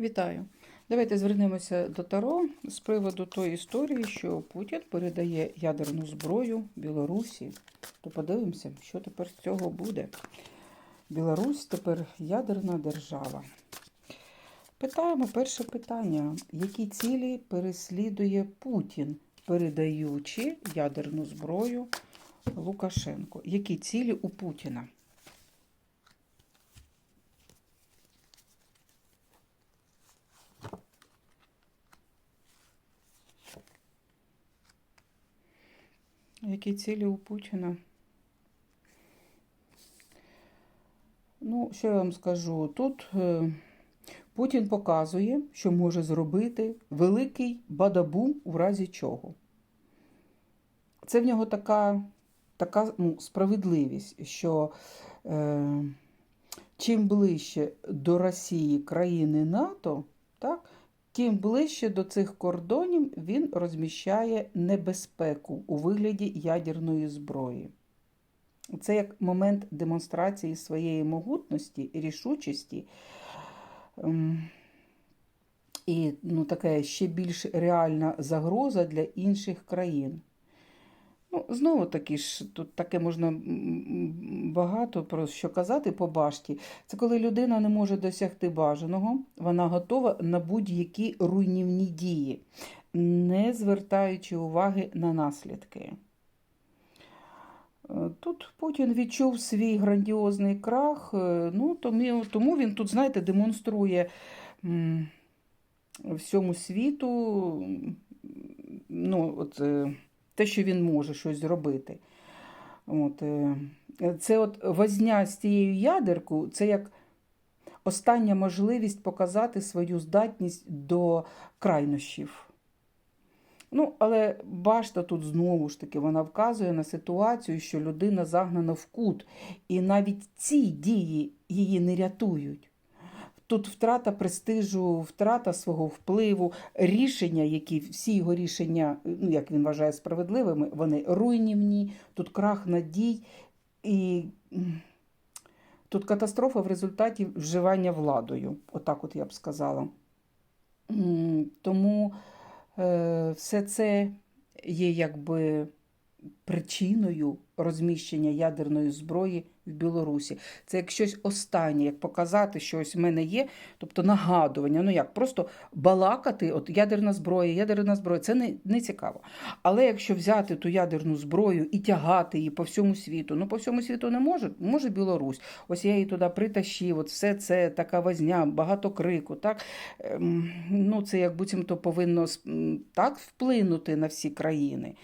Вітаю. Давайте звернемося до Таро з приводу тої історії, що Путін передає ядерну зброю Білорусі. То подивимося, що тепер з цього буде. Білорусь тепер ядерна держава. Питаємо перше питання: які цілі переслідує Путін, передаючи ядерну зброю Лукашенку? Які цілі у Путіна? Які цілі у Путіна? Ну, що я вам скажу? Тут е, Путін показує, що може зробити великий бадабум у разі чого. Це в нього така, така ну, справедливість, що е, чим ближче до Росії країни НАТО, так, тим ближче до цих кордонів він розміщає небезпеку у вигляді ядерної зброї. Це як момент демонстрації своєї могутності рішучості. Ем, І ну, така ще більш реальна загроза для інших країн. Ну, Знову таки ж, тут таке можна багато про що казати по башті. Це коли людина не може досягти бажаного, вона готова на будь-які руйнівні дії, не звертаючи уваги на наслідки. Е, Тут Путін відчув свій грандіозний крах, е, ну, тому, він тут, знаєте, демонструє всьому світу ну, от, е, те, що він може щось зробити. От, е, це от возня з цією ядеркою, це як остання можливість показати свою здатність до крайнощів. Ну, але башта тут знову ж таки вона вказує на ситуацію, що людина загнана в кут, і навіть ці дії її не рятують. Тут втрата престижу, втрата свого впливу, рішення, які всі його рішення, ну як він вважає справедливими, вони руйнівні, тут крах надій і тут катастрофа в результаті вживання владою. Отак, от я б сказала. Тому е, все це є якби причиною розміщення ядерної зброї в Білорусі. Це як щось останнє, як показати, що ось в мене є, тобто нагадування. Ну як, просто балакати, от ядерна зброя, ядерна зброя, це не, не цікаво. Але якщо взяти ту ядерну зброю і тягати її по всьому світу, ну по всьому світу не може, може Білорусь. Ось я її туди притащив, от все це така возня, багато крику. так? Ем, Ну, Це як буцімто повинно так вплинути на всі країни.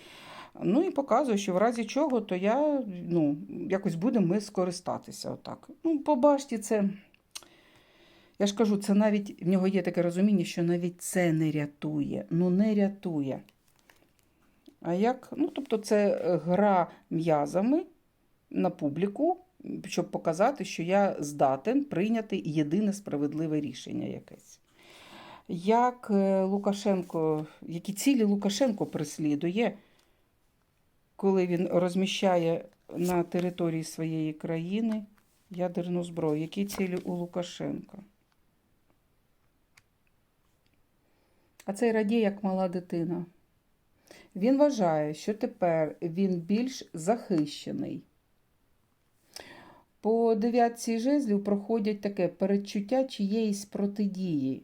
Ну і показує, що в разі чого, то я ну, якось будемо ми скористатися. Отак. Ну, по башті це. Я ж кажу, це навіть в нього є таке розуміння, що навіть це не рятує. Ну, не рятує. А як? Ну, тобто, це гра м'язами на публіку, щоб показати, що я здатен прийняти єдине справедливе рішення якесь. Як е, Лукашенко, які цілі Лукашенко переслідує, коли він розміщає на території своєї країни ядерну зброю? Які цілі у Лукашенка? А цей радіє як мала дитина. Він вважає, що тепер він більш захищений. По дев'ятці жезлів проходять таке передчуття чиєїсь протидії.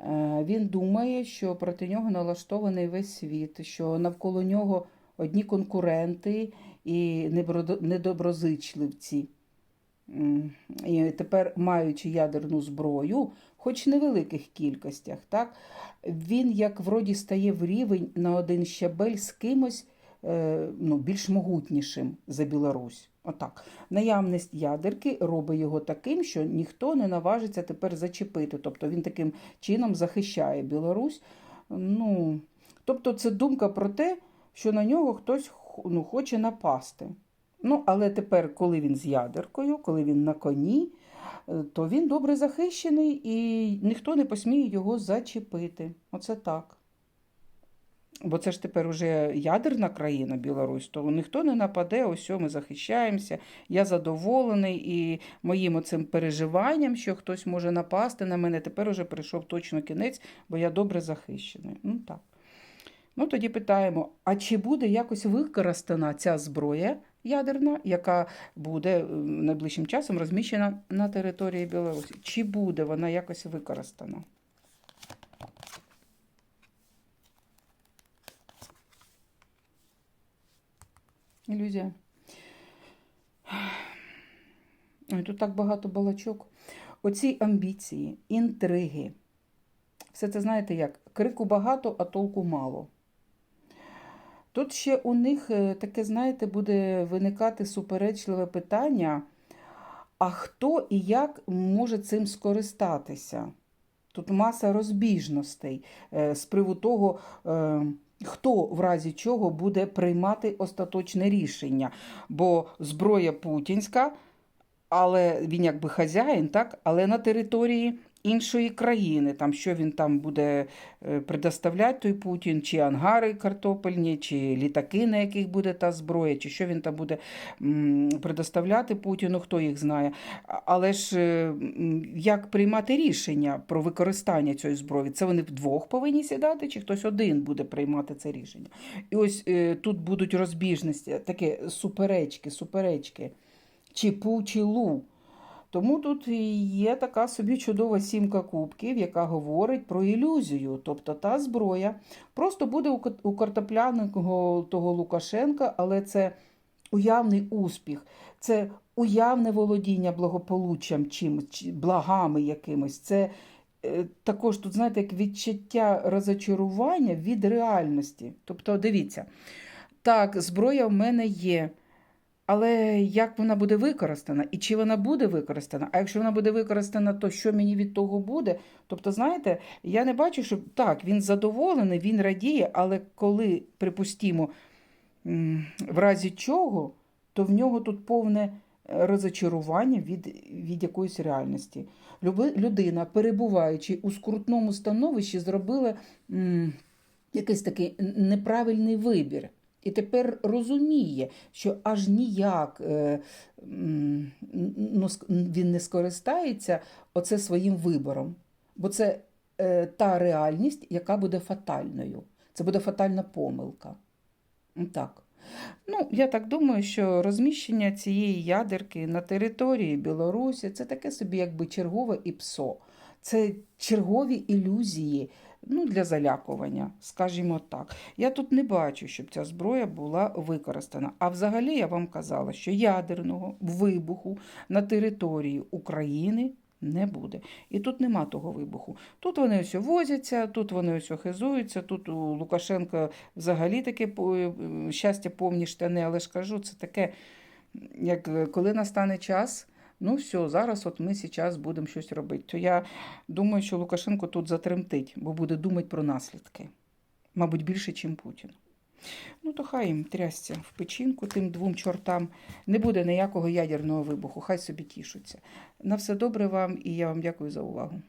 Е, Він думає, що проти нього налаштований весь світ, що навколо нього одні конкуренти і недоброзичливці. І тепер, маючи ядерну зброю, хоч невеликих кількостях, так, він як вроді стає в рівень на один щабель з кимось е, ну, більш могутнішим за Білорусь. Отак. Наявність ядерки робить його таким, що ніхто не наважиться тепер зачепити. Тобто він таким чином захищає Білорусь. Ну, тобто це думка про те, що на нього хтось ну, хоче напасти. Ну, але тепер, коли він з ядеркою, коли він на коні, е, то він добре захищений і ніхто не посміє його зачепити. Оце так. бо це ж тепер уже ядерна країна Білорусь, то ніхто не нападе, ось ми захищаємося. Я задоволений і моїм оцим переживанням, що хтось може напасти на мене, тепер уже прийшов точно кінець, бо я добре захищений. Ну так. Ну, тоді питаємо: а чи буде якось використана ця зброя ядерна, яка буде е, найближчим часом розміщена на території Білорусі? Чи буде вона якось використана? Ілюзія. Ой, тут так багато балачок. Оці амбіції, інтриги. Все це знаєте як? Крику багато, а толку мало. Тут ще у них е, таке, знаєте, буде виникати суперечливе питання, а хто і як може цим скористатися? Тут маса розбіжностей е, з приводу того, е, хто в разі чого буде приймати остаточне рішення. Бо зброя путінська, але він якби хазяїн, так? але на території іншої країни, там що він там буде е, предоставляти той Путін, чи ангари картопельні, чи літаки, на яких буде та зброя, чи що він там буде предоставляти Путіну, хто їх знає. Але ж е, як приймати рішення про використання цієї зброї? Це вони вдвох повинні сідати, чи хтось один буде приймати це рішення? І ось е, тут будуть розбіжності, такі суперечки, суперечки, чи пу, чи лу. Тому тут є така собі чудова сімка кубків, яка говорить про ілюзію. Тобто та зброя просто буде у картопляного того Лукашенка, але це уявний успіх, це уявне володіння благополуччям чимось, благами якимось. Це е, також тут, знаєте, як відчуття розочарування від реальності. Тобто, дивіться, так, зброя в мене є. Але як вона буде використана і чи вона буде використана? А якщо вона буде використана, то що мені від того буде? Тобто, знаєте, я не бачу, що так, він задоволений, він радіє, але коли, припустімо, в разі чого, то в нього тут повне е, розочарування від, від якоїсь реальності. Людина, перебуваючи у скрутному становищі, зробила м, якийсь такий неправильний вибір. І тепер розуміє, що аж ніяк е, ну, він не скористається оце своїм вибором. Бо це е, та реальність, яка буде фатальною. Це буде фатальна помилка. Так. Ну, я так думаю, що розміщення цієї ядерки на території Білорусі це таке собі якби чергове ІПСО. Це чергові ілюзії ну, для залякування, скажімо так. Я тут не бачу, щоб ця зброя була використана. А взагалі я вам казала, що ядерного вибуху на території України не буде. І тут нема того вибуху. Тут вони ось возяться, тут вони ось хизуються, тут у Лукашенка взагалі таке е, щастя повні штани, але ж кажу, це таке, як е, коли настане час. Ну, все, зараз от ми зараз будемо щось робити. То я думаю, що Лукашенко тут затремтить, бо буде думати про наслідки. Мабуть, більше, ніж Путін. Ну, то хай їм трясся в печінку тим двом чортам. Не буде ніякого ядерного вибуху, хай собі тішуться. На все добре вам і я вам дякую за увагу.